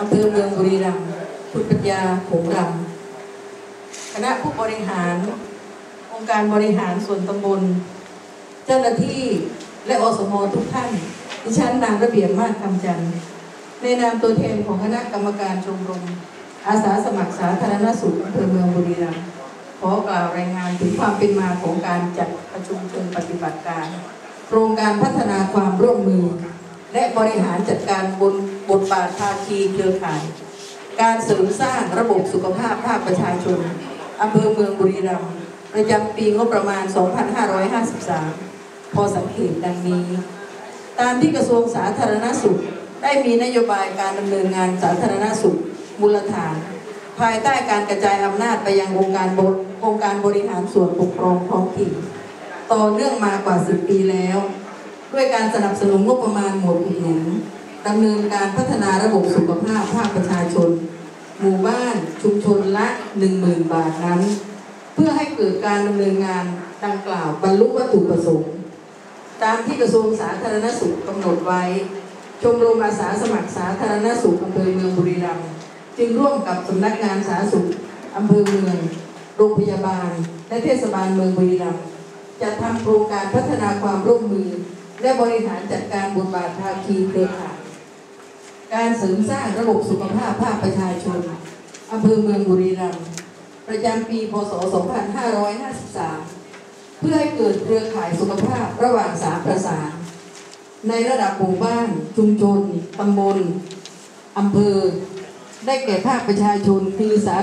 อำเภอเมืองบุรีรัมย์คุณปัญญาผงรำคณะผู้บริหาร องค์การบริหารส่วนตำบล เจ้าหน้าที่และอสมทุกท่าน ดิฉันนางระเบียบมาศคำจันทร์ในนามตัวแทนของคณะกรรมการชมรม อาสาสมัครสาธารณสุขอำเภอเมืองบุรีรัมย์ขอกล่าวรายงานถึงความเป็นมาของการจัดประชุมเชิงปฏิบัติการ โครงการพัฒนาความร่วมมือ และบริหารจัดการบนบทบาทภาคีเครือข่าย การเสริมสร้างระบบสุขภาพภาคประชาชนอำเภอเมืองบุรีรัมย์ประจำปีงบประมาณ 2553 พอสังเกตดังนี้ ตามที่กระทรวงสาธารณสุข ได้มีนโยบายการดำเนินงานสาธารณสุข มูลฐาน ภายใต้การกระจายอำนาจไปยังองค์การบริองค์การบริหารส่วนปกครองท้องถิ่นต่อเนื่องมากว่า 10 ปีแล้ว ด้วยการสนับสนุนงบประมาณหมวดอุดหนุนดำเนินการพัฒนาระบบสุขภาพภาคประชาชน หมู่บ้านชุมชนละ 10,000 บาทนั้น เพื่อให้เกิดการดำเนินงานดังกล่าวบรรลุวัตถุประสงค์ ตามที่กระทรวงสาธารณสุขกำหนดไว้ ชมรมอาสาสมัครสาธารณสุขอำเภอเมืองบุรีรัมย์จึงร่วมกับสำนักงานสาธารณสุขอำเภอเมือง โรงพยาบาล และเทศบาลเมืองบุรีรัมย์จะทำโครงการพัฒนาความร่วมมือ และบริหารจัดการบทบาทภาคีเครือข่ายการเสริมสร้างระบบสุขภาพภาคประชาชนอำเภอเมืองบุรีรัมย์ประจำปี พศ 2553 เพื่อให้เกิดเครือข่ายสุขภาพระหว่างสามประสาน ในระดับหมู่บ้าน ชุมชน ตำบล อำเภอ ได้แก่ภาคประชาชนคือสา